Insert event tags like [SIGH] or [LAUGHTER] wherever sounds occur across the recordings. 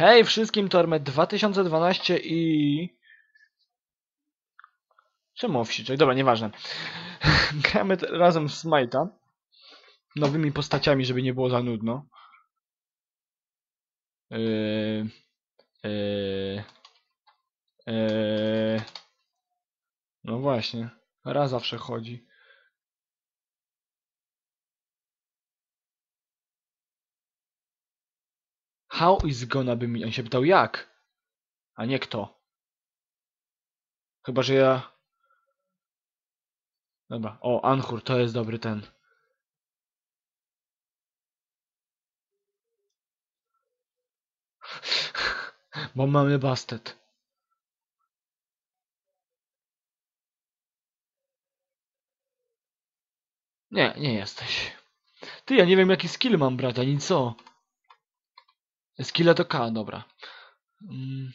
Hej wszystkim, to Armet 2012 i... Czemu wsiczek? Dobra, nieważne. [LAUGHS] Gramy razem w Smite'a. Nowymi postaciami, żeby nie było za nudno. Yy... Yy... Yy... No właśnie. Raz zawsze chodzi. How is gonna be me? On się pytał jak? A nie kto. Chyba, że ja... Dobra. O, Anchor, to jest dobry ten. [LAUGHS] Bo mamy bastet. Nie, nie jesteś. Ty, ja nie wiem jaki skill mam brać, ani co. Skilla to K, dobra. Mm.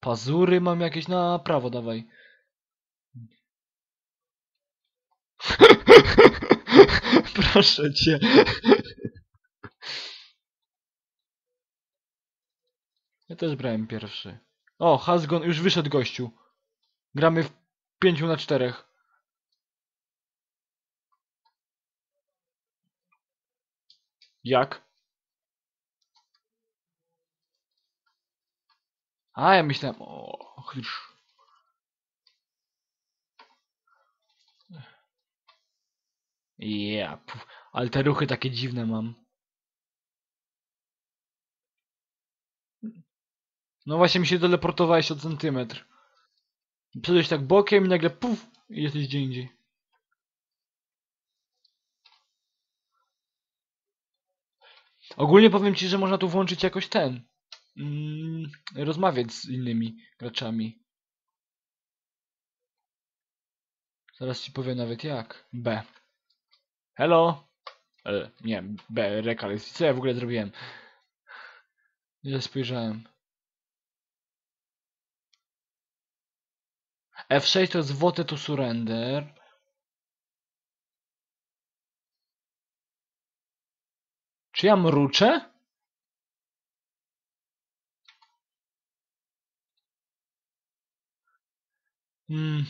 Pazury mam jakieś na prawo, dawaj. [LAUGHS] Proszę cię. Ja też brałem pierwszy. O, Hasgon, już wyszedł gościu. Gramy w 5 na 4. Jak? A, ja myślałem... O, chrz. Ja, puf, ale te ruchy takie dziwne mam. No właśnie mi się teleportowałeś o centymetr. Przyszedłeś tak bokiem i nagle puf i jesteś gdzie indziej. Ogólnie powiem ci, że można tu włączyć jakoś ten. Mm, rozmawiać z innymi graczami. Zaraz ci powiem nawet jak. B. Hello? E, nie, B, rekal jest. Co ja w ogóle zrobiłem? Nie spojrzałem. F6 to jest vote to surrender. Czy ja mruczę? Hmm.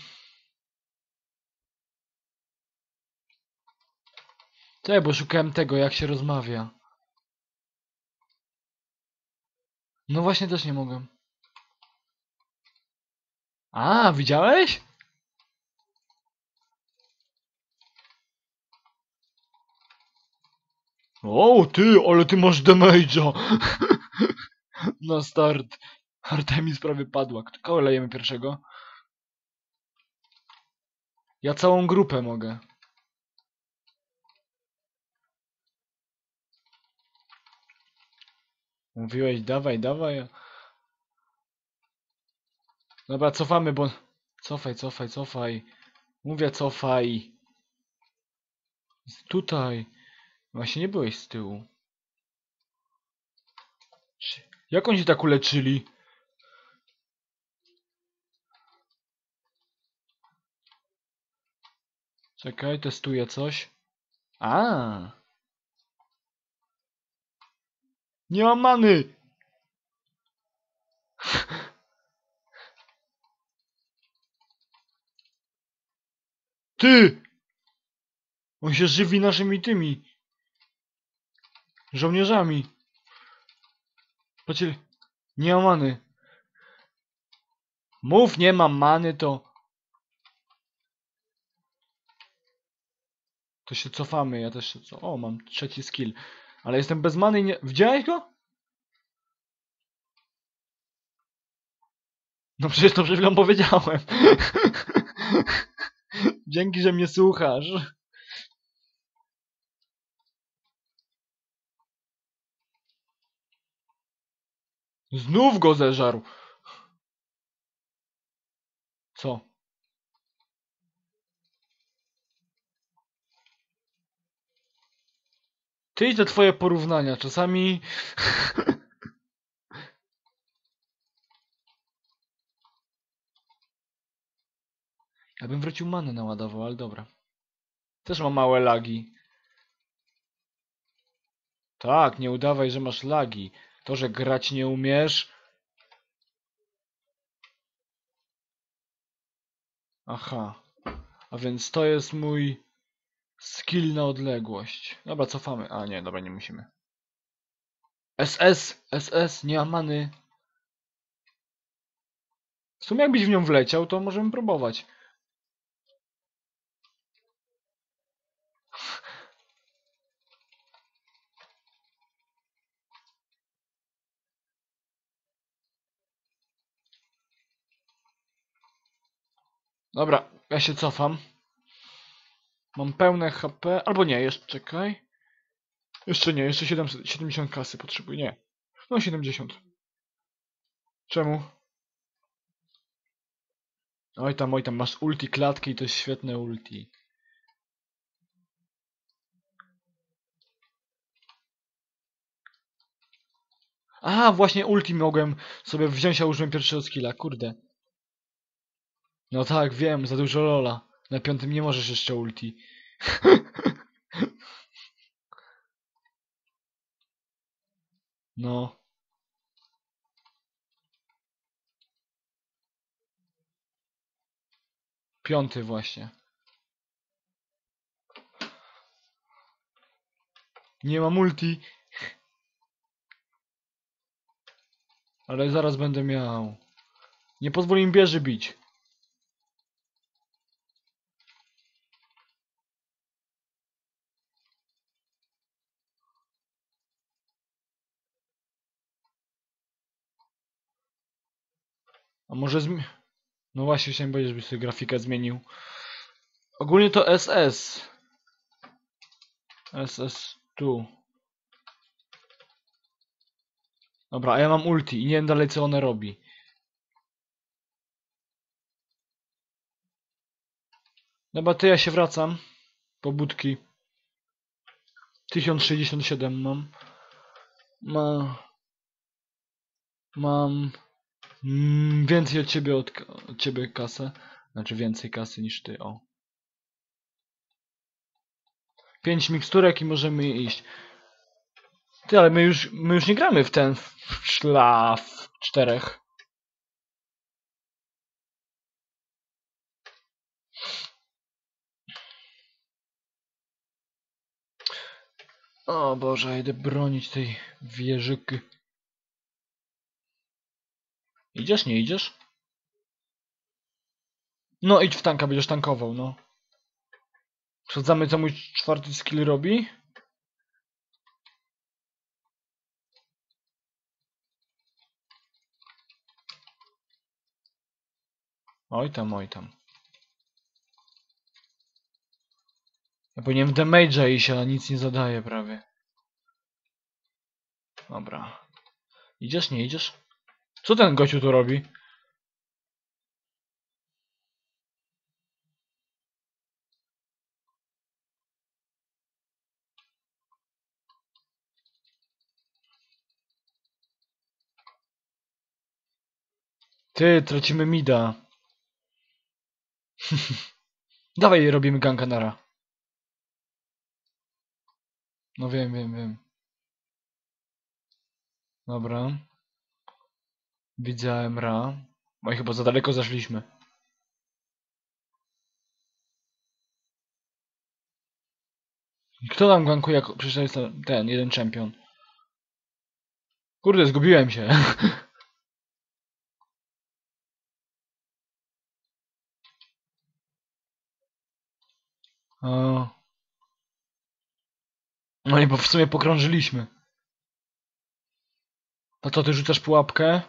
Czekaj, bo szukałem tego, jak się rozmawia. No właśnie też nie mogłem. A, widziałeś? O, ty, ale ty masz damage'a. [LAUGHS] Na start. Artemis prawie padła. Kogo lejemy pierwszego? Ja całą grupę mogę. Mówiłeś, dawaj, dawaj. Dobra, cofamy, bo... Cofaj, cofaj, cofaj. Mówię, cofaj. Tutaj. Właśnie nie byłeś z tyłu. Jak oni się tak uleczyli? Czekaj, testuję coś. A. Nie mam many! Ty! On się żywi naszymi tymi. Żołnierzami. Patrzcie, nie mam many. Mów, nie mam many, to... To się cofamy, ja też się co. O, mam trzeci skill. Ale jestem bez many i nie... Widziałeś go? No przecież to przed chwilą powiedziałem. [LAUGHS] Dzięki, że mnie słuchasz. Znów go zeżarł. Co? Ty i te twoje porównania. Czasami... Ja bym wrócił manę naładował, ale dobra. Też mam małe lagi. Tak, nie udawaj, że masz lagi. To, że grać nie umiesz... Aha. A więc to jest mój skill na odległość. Dobra, cofamy. A nie, dobra, nie musimy. SS! SS! Nie ma many. W sumie jakbyś w nią wleciał, to możemy próbować. Dobra, ja się cofam. Mam pełne HP, albo nie, jeszcze czekaj. Jeszcze nie, jeszcze 700, 70 kasy potrzebuję, nie. No 70. Czemu? Oj tam, oj tam, masz ulti klatki i to jest świetne ulti. A, właśnie ulti mogłem sobie wziąć, a użyłem pierwszego skilla, kurde. No tak, wiem, za dużo lola. Na piątym nie możesz jeszcze ulti. No. Piąty właśnie. Nie mam multi. Ale zaraz będę miał. Nie pozwól im bierze bić. A może zmi... No właśnie chciałem powiedzieć, żebyś sobie grafikę zmienił. Ogólnie to SS. SS tu. Dobra, a ja mam ulti i nie wiem dalej co one robi. Dobra, to ja się wracam. Pobudki. 1067 mam. Ma... Mam... Mm, więcej od ciebie od, od ciebie kasę. Znaczy więcej kasy niż ty, o. Pięć miksturek i możemy iść. Ty, ale my już, my już nie gramy w ten szlaf czterech. O Boże, idę bronić tej wieżyki. Idziesz, nie idziesz? No idź w tanka, będziesz tankował, no. Sprawdzamy co mój czwarty skill robi. Oj tam, oj tam. Ja powinienem damage'a iść, ale nic nie zadaje prawie. Dobra. Idziesz, nie idziesz? Co ten gościu tu robi? Ty, tracimy mida. [LAUGHS] Dawaj, robimy ganka nara. No wiem, wiem, wiem. Dobra. Widziałem Ra. Oj, chyba za daleko zaszliśmy. Kto tam gankuje, jak przecież jest ten- jeden czempion. Kurde, zgubiłem się. [LAUGHS] O. No nie, bo w sumie pokrążyliśmy. A co, ty rzucasz pułapkę?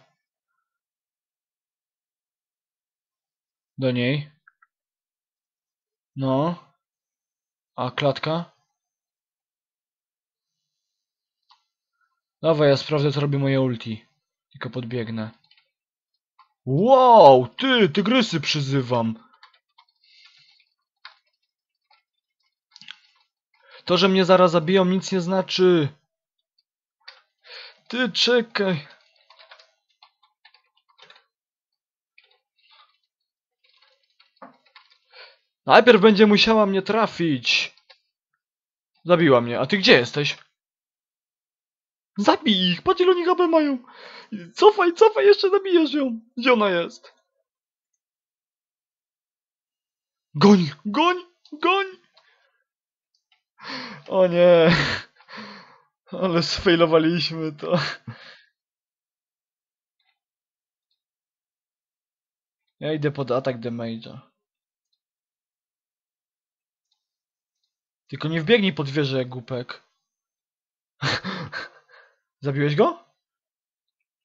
Do niej. No. A klatka? Dawaj, ja sprawdzę, co robi moje ulti. Tylko podbiegnę. Wow, ty, tygrysy przyzywam. To, że mnie zaraz zabiją, nic nie znaczy. Ty, czekaj. Najpierw będzie musiała mnie trafić. Zabiła mnie. A ty gdzie jesteś? Zabij ich! Patrz ile oni HP mają! Cofaj, cofaj, jeszcze zabijesz ją! Gdzie ona jest? Goń, goń, goń! O nie! Ale sfailowaliśmy to. Ja idę pod atak damage'a. Tylko nie wbiegnij pod wieżę głupek. [LAUGHS] Zabiłeś go?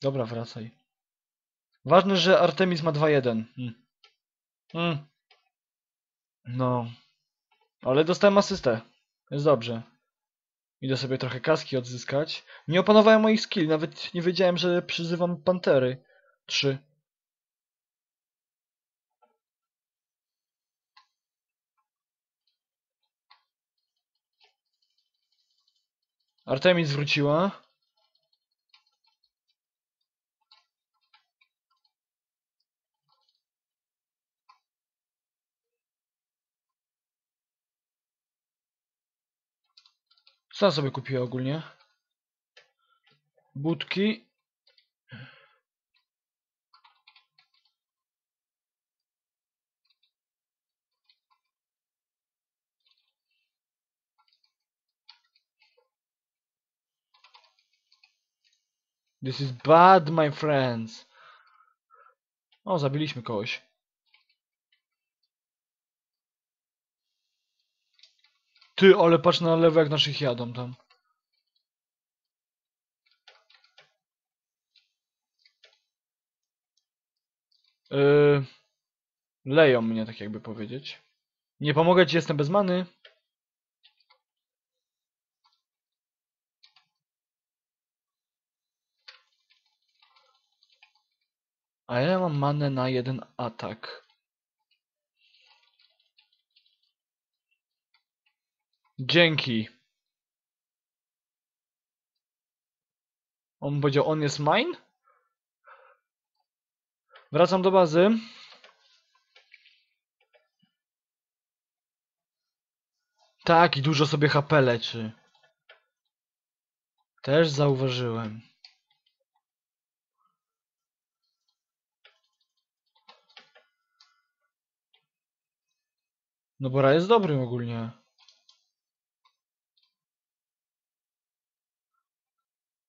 Dobra, wracaj. Ważne, że Artemis ma 2-1. Hmm. Hmm. No. Ale dostałem asystę. Jest dobrze. Idę sobie trochę kaski odzyskać. Nie opanowałem moich skill, nawet nie wiedziałem, że przyzywam pantery. Trzy. Artemis wróciła. Co sobie kupiła ogólnie? Budki. This is bad, my friends. O, zabiliśmy kogoś. Ty, ale patrz na lewo jak naszych jadą tam. Yy, leją mnie, tak jakby powiedzieć. Nie pomogę ci, jestem bez many. A ja mam manę na jeden atak. Dzięki. On powiedział, on jest mine? Wracam do bazy. Tak, i dużo sobie HP leczy. Też zauważyłem. No Bora jest dobrym ogólnie.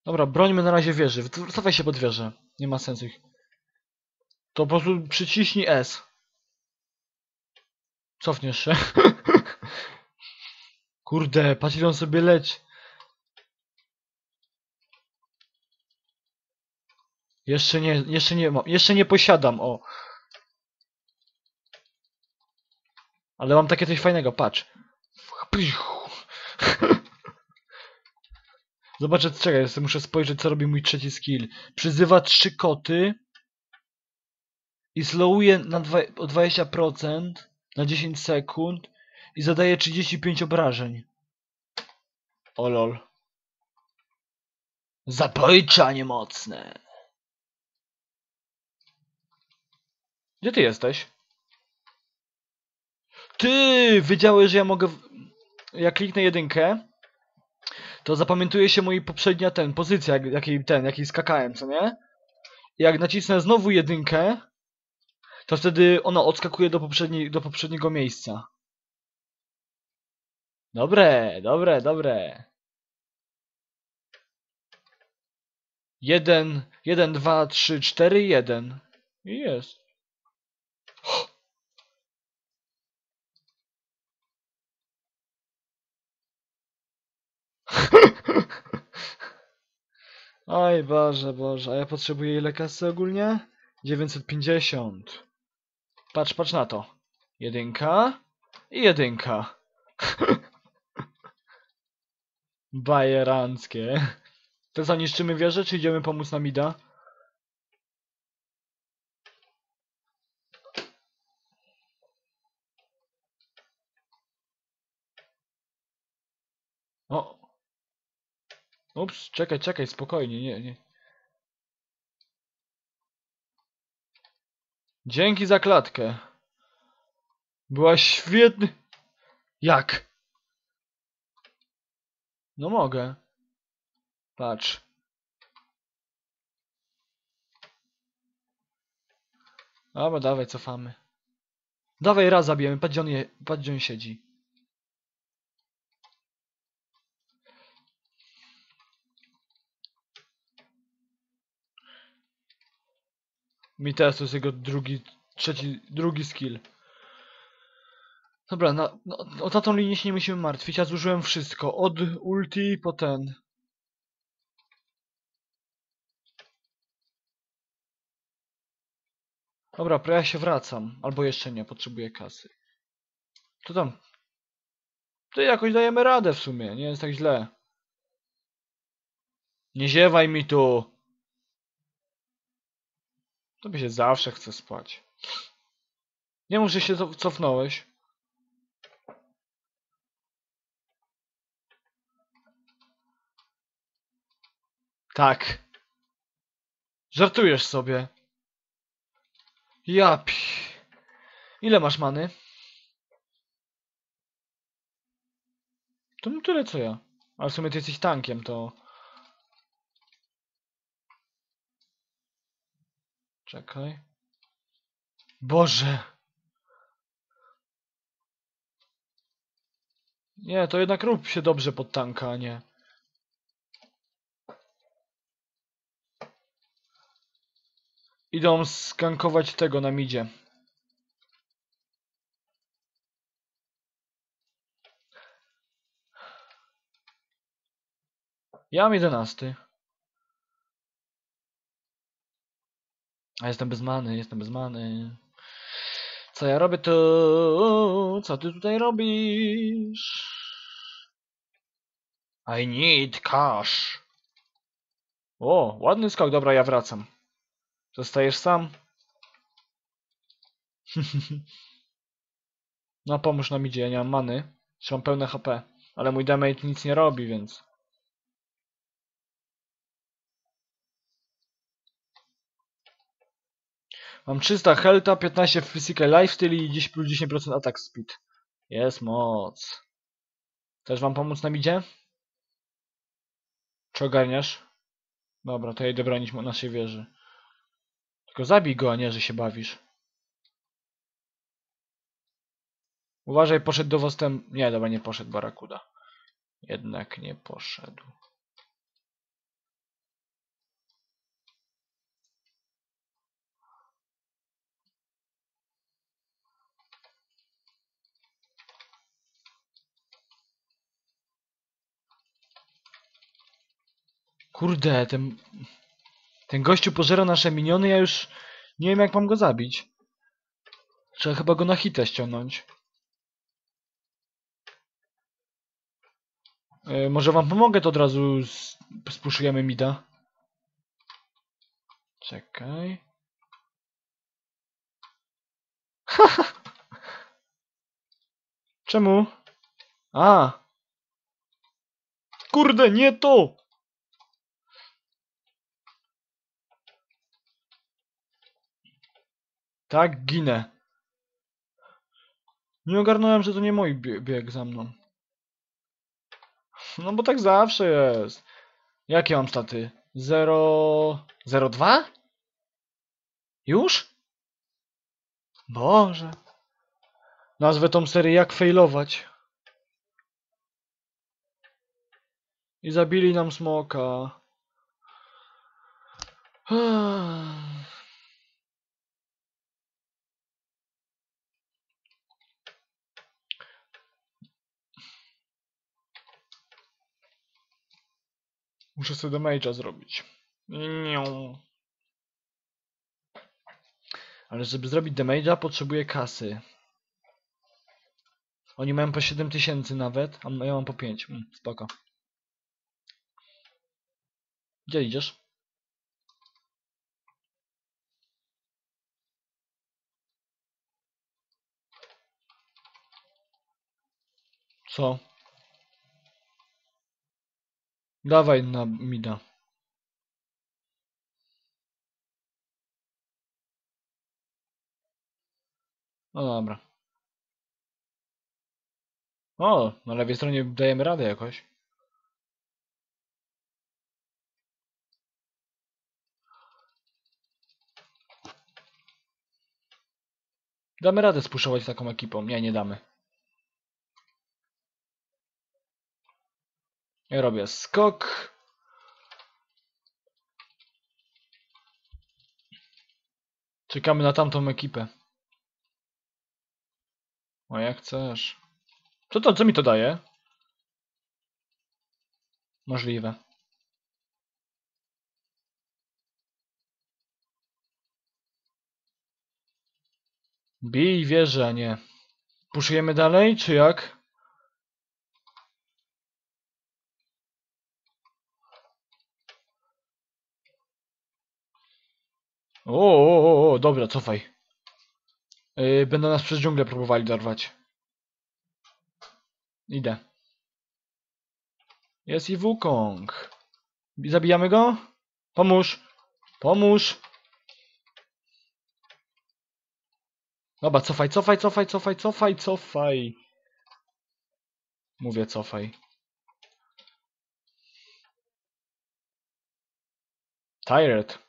Dobra, brońmy na razie wieży. Cofaj się pod wieżę. Nie ma sensu ich. To po prostu przyciśnij S. Cofniesz się. [LAUGHS] Kurde, patrz on sobie leci. Jeszcze nie, jeszcze nie mam, jeszcze nie posiadam, o. Ale mam takie coś fajnego, patrz. [LAUGHS] Zobaczę, czekaj, jeszcze muszę spojrzeć, co robi mój trzeci skill. Przyzywa trzy koty i slowuje na dwa, o 20% na 10 sekund i zadaje 35 obrażeń. O lol. Zabójcze, a nie mocne. Gdzie ty jesteś? Ty! Wiedziałeś, że ja mogę... Jak kliknę jedynkę, to zapamiętuje się mój poprzednia ten, pozycja, jak, jakiej ten, jakiej skakałem, co nie? Jak nacisnę znowu jedynkę, to wtedy ona odskakuje do, poprzedniej, do poprzedniego miejsca. Dobre, dobre, dobre. Jeden, jeden, dwa, trzy, cztery, jeden. I jest. [LAUGHS] Oj Boże, Boże, a ja potrzebuję ile kasy ogólnie? 950. Patrz, patrz na to. Jedynka i jedynka. [LAUGHS] Bajeranckie. To co, niszczymy wieżę, czy idziemy pomóc na Mida? Ups, czekaj, czekaj, spokojnie, nie, nie. Dzięki za klatkę. Była świetny... Jak? No mogę. Patrz. Dobra, dawaj, cofamy. Dawaj raz zabijemy, patrz gdzie on, je, patrz, gdzie on siedzi. Mi teraz to jest jego drugi, trzeci, drugi skill. Dobra, na, no, o tamtą linię się nie musimy martwić, ja zużyłem wszystko. Od ulti po ten. Dobra, ja się wracam. Albo jeszcze nie, potrzebuję kasy. To tam. To jakoś dajemy radę w sumie, nie jest tak źle. Nie ziewaj mi tu! Tobie się zawsze chce spać. Nie że się cof- cofnąłeś. Tak. Żartujesz sobie. Ja. Ile masz many? To no tyle co ja. Ale w sumie ty jesteś tankiem, to... Czekaj. Boże! Nie, to jednak rób się dobrze pod tanka, a nie. Idą skankować tego na midzie. Ja mam jedenasty. A jestem bez many, jestem bez many. Co ja robię tu? Co ty tutaj robisz? I need cash. O, ładny skok. Dobra, ja wracam. Zostajesz sam? [LAUGHS] no pomóż nam idzie, ja nie mam many. Trzymam pełne HP. Ale mój damage nic nie robi, więc... Mam 300 healtha, 15 physical lifestyle i 10 plus 10% attack speed. Jest moc. Też wam pomóc na midzie? Czy ogarniasz? Dobra, to ja idę bronić naszej wieży. Tylko zabij go, a nie, że się bawisz. Uważaj, poszedł do. Nie, dobra, nie poszedł Barakuda. Jednak nie poszedł. Kurde, ten... Ten gościu pożera nasze miniony, ja już nie wiem jak mam go zabić. Trzeba chyba go na hitę ściągnąć. E, może wam pomogę, to od razu s- spuszujemy mida. Czekaj. [LAUGHS] Czemu? A! Kurde, nie to! Tak, ginę. Nie ogarnąłem, że to nie mój bie- bieg za mną. No bo tak zawsze jest. Jakie mam staty? 0... 02? Już? Boże. Nazwę tą serię jak failować. I zabili nam smoka. Muszę sobie damage'a zrobić. Nią. Ale żeby zrobić damage'a potrzebuję kasy. Oni mają po 7000 nawet, a ja mam po 5. Mm, spoko. Gdzie idziesz? Co? Dawaj na mida. No dobra. O, na lewej stronie dajemy radę jakoś. Damy radę spuszować taką ekipą. Nie, nie damy. Robię skok. Czekamy na tamtą ekipę. O jak chcesz. Co to, co mi to daje? Możliwe. Bij wieżę, nie. Puszujemy dalej, czy jak? O, o, o, o, dobra, cofaj. Yy, będą nas przez dżunglę próbowali dorwać. Idę. Jest i Wukong. Zabijamy go? Pomóż. Pomóż. Dobra, cofaj, cofaj, cofaj, cofaj, cofaj, cofaj. Mówię cofaj. Tired.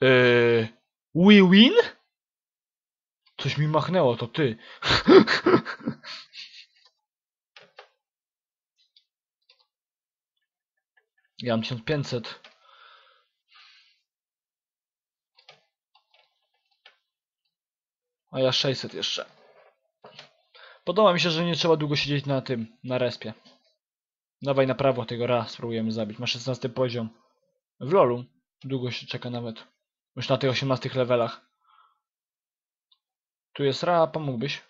Yy, we win? Coś mi machnęło, to ty. [LAUGHS] ja mam 1500. A ja 600 jeszcze. Podoba mi się, że nie trzeba długo siedzieć na tym, na respie. Dawaj na prawo tego raz spróbujemy zabić. Ma 16 poziom. W lolu długo się czeka nawet. Już na tych 18 levelach. Tu jest Ra, pomógłbyś?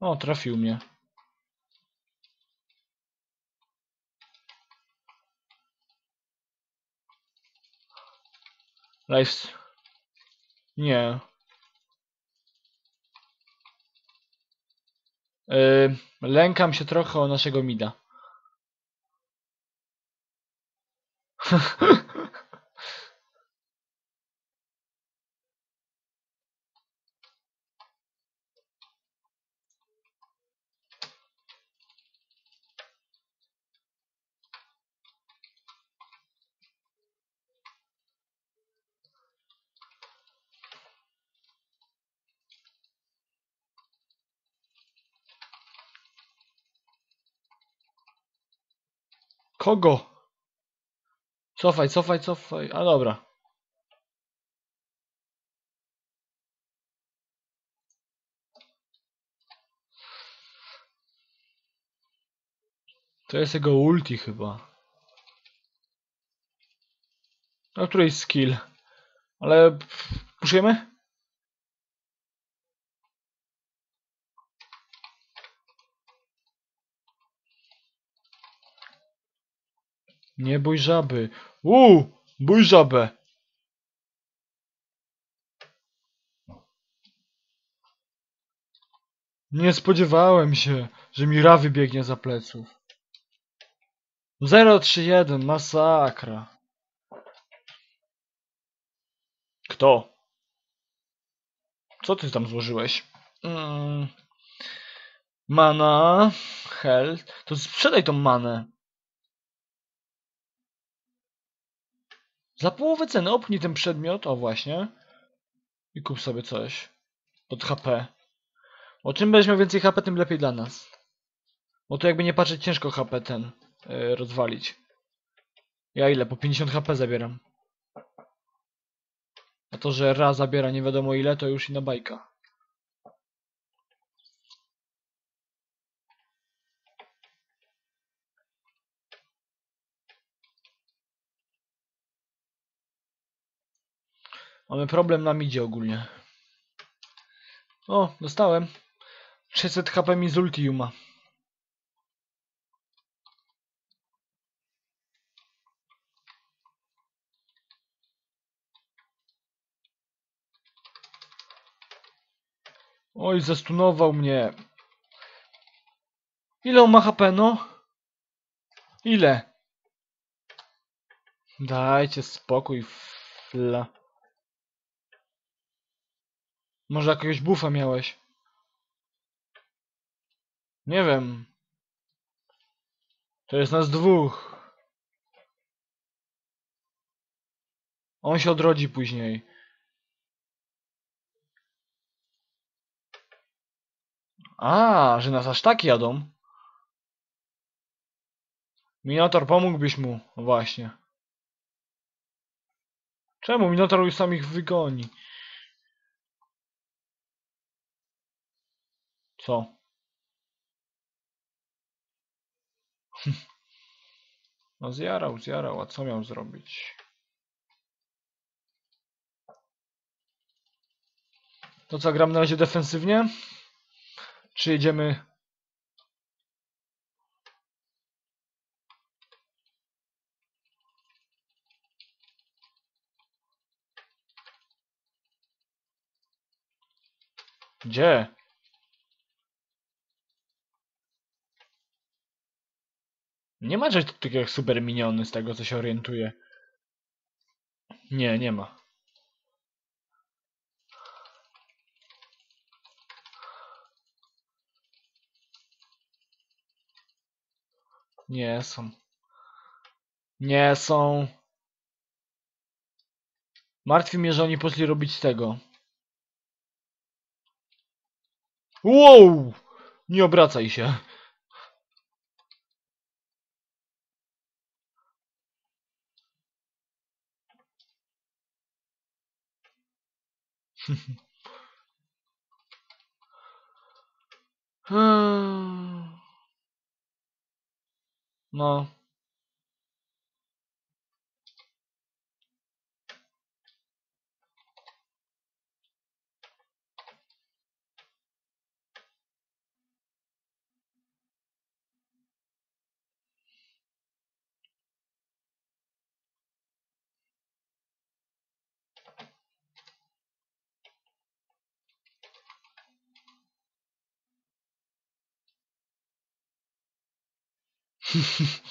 O, trafił mnie. Life... Nie. Yy, lękam się trochę o naszego mida. Kogo? Cofaj, cofaj, cofaj. A dobra. To jest jego ulti chyba. A której skill? Ale puszujemy? Nie bój żaby. Uuu, bój żabę. Nie spodziewałem się, że mi Ra wybiegnie za pleców. 031, masakra. Kto? Co ty tam złożyłeś? Mm. Mana, health. To sprzedaj tą manę. Za połowę ceny opnij ten przedmiot, o właśnie. I kup sobie coś. Pod HP. O czym będziesz miał więcej HP, tym lepiej dla nas. Bo to jakby nie patrzeć, ciężko HP ten yy, rozwalić. Ja ile? Po 50 HP zabieram. A to, że raz zabiera nie wiadomo ile, to już inna bajka. Mamy problem na midzie ogólnie. O, dostałem. 600 HP mi z ultiuma. Oj, zastunował mnie. Ile on ma HP, no? Ile? Dajcie spokój, fla. Może jakiegoś buffa miałeś? Nie wiem. To jest nas dwóch. On się odrodzi później. A, że nas aż tak jadą. Minotaur, pomógłbyś mu. Właśnie. Czemu? Minotaur już sam ich wygoni. Co? [LAUGHS] No zjarał, zjarał, a co miał zrobić? To co, gram na razie defensywnie? Czy jedziemy... Gdzie? Nie ma czegoś takiego jak super miniony z tego co się orientuję. Nie, nie ma. Nie są. Nie są. Martwi mnie, że oni poszli robić tego. Wow! Nie obracaj się. [LAUGHS] No. [LAUGHS]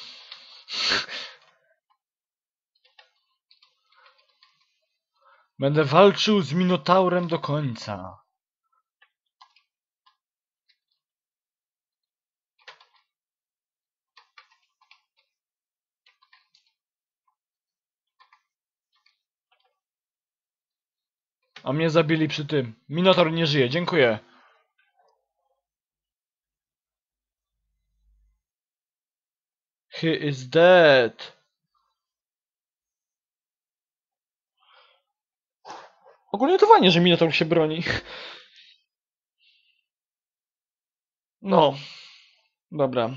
Będę walczył z Minotaurem do końca. A mnie zabili przy tym. Minotaur nie żyje, dziękuję. He is dead. Ogólnie to fajnie, że Minotaur się broni. No. Dobra.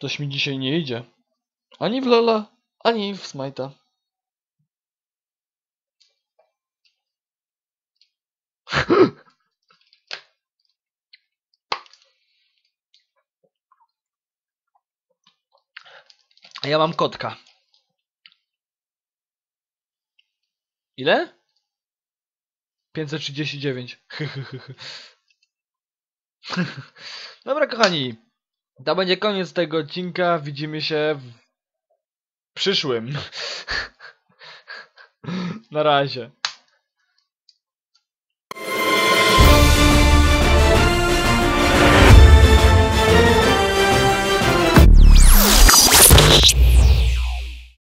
Coś mi dzisiaj nie idzie. Ani w Lola, ani w Smite'a. A ja mam kotka. Ile? 539. [LAUGHS] Dobra, kochani. To będzie koniec tego odcinka. Widzimy się w przyszłym. [LAUGHS] Na razie.